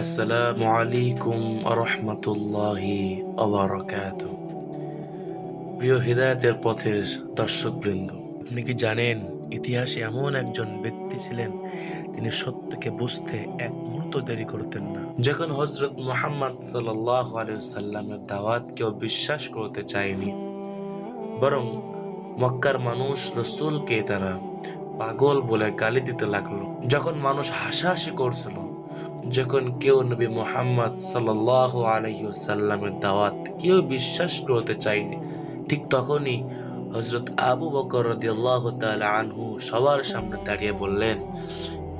আসসালামু আলাইকুম আরহামতুল্লাহি অবরাকাত প্রিয় হৃদায়তের পথের দর্শকবৃন্দ, আপনি কি জানেন ইতিহাসে এমন একজন ব্যক্তি ছিলেন তিনি সত্যকে বুঝতে এক মুহূর্ত দেরি করতেন না। যখন হজরত মোহাম্মদ সাল্লাহ আলিয়াল্লামের দাওয়াত কেউ বিশ্বাস করতে চায়নি, বরং মক্কার মানুষ রসুলকে তারা পাগল বলে গালি দিতে লাগল। যখন মানুষ হাসাহাসি করছিল যখন কেউ নবী মোহাম্মদ সাল্লাহ আলহিউসাল্লামের দাওয়াত কেউ বিশ্বাস করতে চায়নি, ঠিক তখনই হজরত আবু বকর রদিয়াল্লাহ তাআলা আনহু সবার সামনে দাঁড়িয়ে বললেন,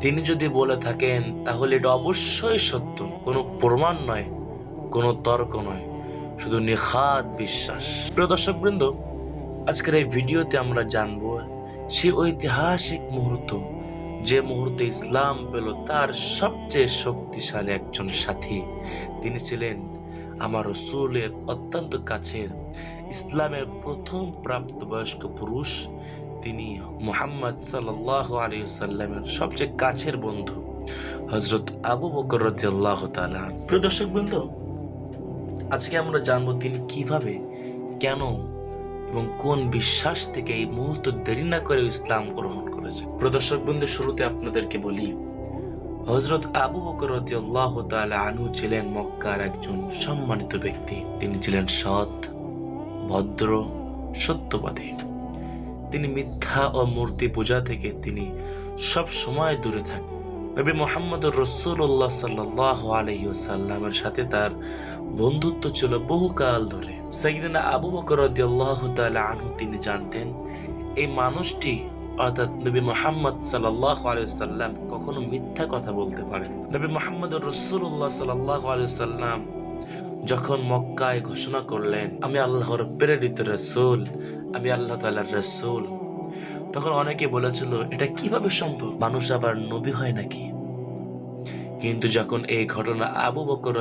তিনি যদি বলে থাকেন, তাহলে এটা অবশ্যই সত্য। কোনো প্রমাণ নয়, কোনো তর্ক নয়, শুধু নিখাত বিশ্বাস। প্রিয় দর্শকবৃন্দ, আজকের এই ভিডিওতে আমরা জানব সেই ঐতিহাসিক মুহূর্ত যে মুহূর্তে ইসলাম পেল তার সবচেয়ে শক্তিশালী একজন সাথী। তিনি ছিলেন আমার রসুলের অত্যন্ত কাছের ইসলামের প্রথম প্রাপ্তবয়স্ক পুরুষ। তিনি মোহাম্মদ সাল্লাহ আলী সাল্লামের সবচেয়ে কাছের বন্ধু হজরত আবু বকর রদিয়াল্লাহ প্রিয় দর্শক বৃন্দ, আজকে আমরা জানব তিনি কীভাবে, কেন এবং কোন বিশ্বাস থেকে এই মুহূর্ত দেরি না করে ইসলাম গ্রহণ করেছে। প্রদর্শক বন্ধু শুরুতে আপনাদেরকে বলি হজরত আবু বকর রাদিয়াল্লাহু ছিলেন মক্কার একজন সম্মানিত ব্যক্তি। তিনি ছিলেন সৎ, ভদ্র, সত্যবাদী। তিনি মিথ্যা ও মূর্তি পূজা থেকে তিনি সব সময় দূরে থাকেন নবী মোহাম্মদ রসুল্লাহ সাল্লাহ আলহিউসাল্লামের সাথে তার বন্ধুত্ব ছিল বহুকাল ধরে। সাইদিনা আবু বকর আনহু তিনি জানতেন, এই মানুষটি অর্থাৎ নবী মোহাম্মদ সাল্লাহ কখনো মিথ্যা কথা বলতে পারেন নবী মোহাম্মদ রসুল্লাহ সাল্লাহ যখন মক্কায় ঘোষণা করলেন, আমি আল্লাহর প্রেরিত রসুল, আমি আল্লাহ তালার রসুল, তখন অনেকে বলেছিল, এটা কীভাবে সম্ভব? মানুষ আবার নবী হয় নাকি? কিন্তু যখন এই ঘটনা আবু বকর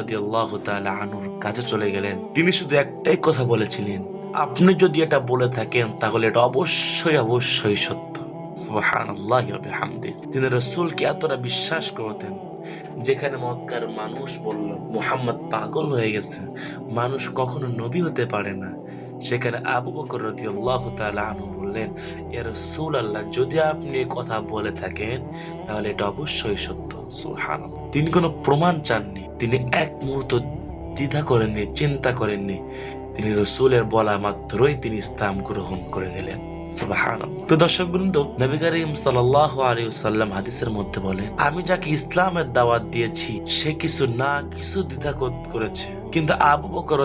আনুর কাছে চলে গেলেন, তিনি শুধু একটাই কথা বলেছিলেন, আপনি যদি এটা বলে থাকেন, তাহলে এটা অবশ্যই অবশ্যই সত্য। তিনি রাসূলকে এতটা বিশ্বাস করতেন, যেখানে মক্কার মানুষ বলল, মুহাম্মদ পাগল হয়ে গেছে। মানুষ কখনো নবী হতে পারে না। সেখানে আবু বকর রাদিয়াল্লাহু তাআলা আনহু বললেন ইয়া রাসূলুল্লাহ, যদি আপনি কথা বলে থাকেন, তাহলে এটা অবশ্যই সত্য। সুবহানাল্লাহ। তিনি কোনো প্রমাণ চাননি। তিনি এক মুহূর্ত দ্বিধা করেননি, চিন্তা করেননি। তিনি রসুলের বলা মাত্রই তিনি ইসলাম গ্রহণ করে নিলেন। তো দর্শক বৃন্দ, নবী করিম সাল্লাহ আলী সাল্লাম হাদিসের মধ্যে বলেন, আমি যাকে ইসলামের দাওয়াত দিয়েছি, সে কিছু না, কিছু দ্বিধা করেছে। কিন্তু আবু বকর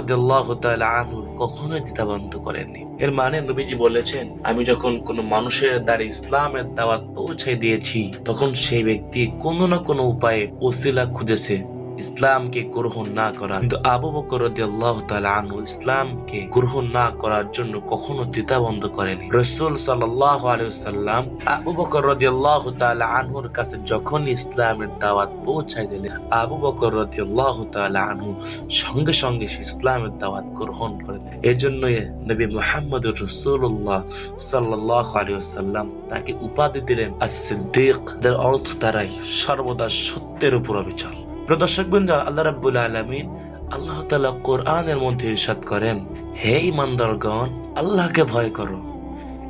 কখনোই দ্বিধাবন্ধ করেননি। এর মানে নবীজি বলেছেন, আমি যখন কোনো মানুষের দ্বারা ইসলামের দাওয়াত পৌঁছাই দিয়েছি, তখন সেই ব্যক্তি কোনো না কোনো উপায়ে ওসিলা খুঁজেছে। ইসলামকে গ্রহণ না করা কিন্তু আবু বকর রাদিয়াল্লাহু আনহু ইসলামকে গ্রহণ না করার জন্য কখনো দ্বিধাবন্ধ করেনি। রাসূল সাল্লাল্লাহু আলাইহি ওয়াসাল্লাম আবু বকর রাদিয়াল্লাহু তাআলা আনহুর কাছে যখন ইসলামের দাওয়াত পৌঁছায় দিলেন, আবু বকর রাদিয়াল্লাহু তাআলা আনহু সঙ্গে সঙ্গে ইসলামের দাওয়াত গ্রহণ করে দিলেন এজন্য নবী মুহাম্মদুর রসুল্লাহ সাল্লাল্লাহু আলাইহি ওয়াসাল্লাম তাকে উপাধি দিলেন আস-সিদ্দিক। যার অর্থ তারাই সর্বদা সত্যের উপর অবিচল। প্রদর্শক বৃন্দ আল্লাহ রাব্বুল আলমিন আল্লাহ তালা কোরআনের মধ্যে ইরশাদ করেন, হে ইমানদারগণ আল্লাহকে ভয় করো।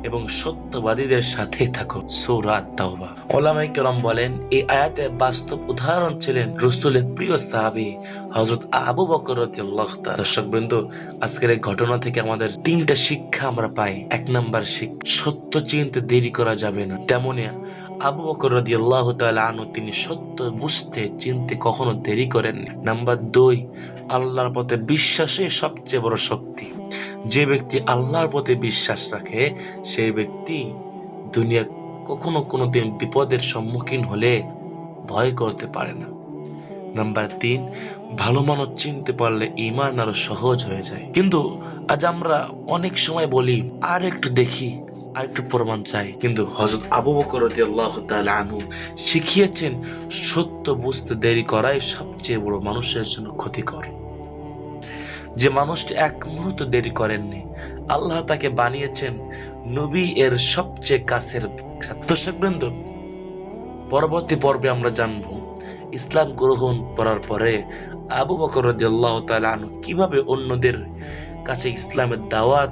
এবং সত্যবাদীদের সাথে থাকো। সূরা তাওবা ওলামায়ে কেরাম বলেন, এই আয়াতে বাস্তব উদাহরণ ছিলেন রাসূলের প্রিয় সাহাবী হযরত আবু বকর রাদিয়াল্লাহু তাআলা। আজকের এই ঘটনা থেকে আমাদের তিনটা শিক্ষা আমরা পাই। এক নাম্বার শিক্ষা সত্য চিনতে দেরি করা যাবে না। তেমনি আবু বকর রাদিয়াল্লাহু তাআলা আনহু, তিনি সত্য বুঝতে চিনতে কখনো দেরি করেন নাম্বার দুই, আল্লাহর পথে বিশ্বাসই সবচেয়ে বড় শক্তি। যে ব্যক্তি আল্লাহর পথে বিশ্বাস রাখে সেই ব্যক্তি দুনিয়া কখনো কোনোদিন বিপদের সম্মুখীন হলে ভয় করতে পারে না। নাম্বার তিন, ভালো মানুষ চিনতে পারলে ইমান আরও সহজ হয়ে যায়। কিন্তু আজ আমরা অনেক সময় বলি, আর একটু দেখি, আর একটু প্রমাণ চাই। কিন্তু হজরত আবু বকর তাআলা আনহু শিখিয়েছেন, সত্য বুঝতে দেরি করাই সবচেয়ে বড় মানুষের জন্য ক্ষতিকর। যে মানুষটি এক মুহূর্ত দেরি করেননি। আল্লাহ তাকে বানিয়েছেন নবী এর সবচেয়ে কাছের দর্শকবৃন্দ পরবর্তী পর্বে আমরা জানব ইসলাম গ্রহণ করার পরে আবু বকর রাদিয়াল্লাহু কীভাবে অন্যদের কাছে ইসলামের দাওয়াত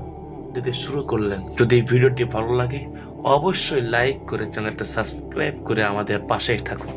দিতে শুরু করলেন। যদি ভিডিওটি ভালো লাগে, অবশ্যই লাইক করে চ্যানেলটা সাবস্ক্রাইব করে আমাদের পাশেই থাকুন।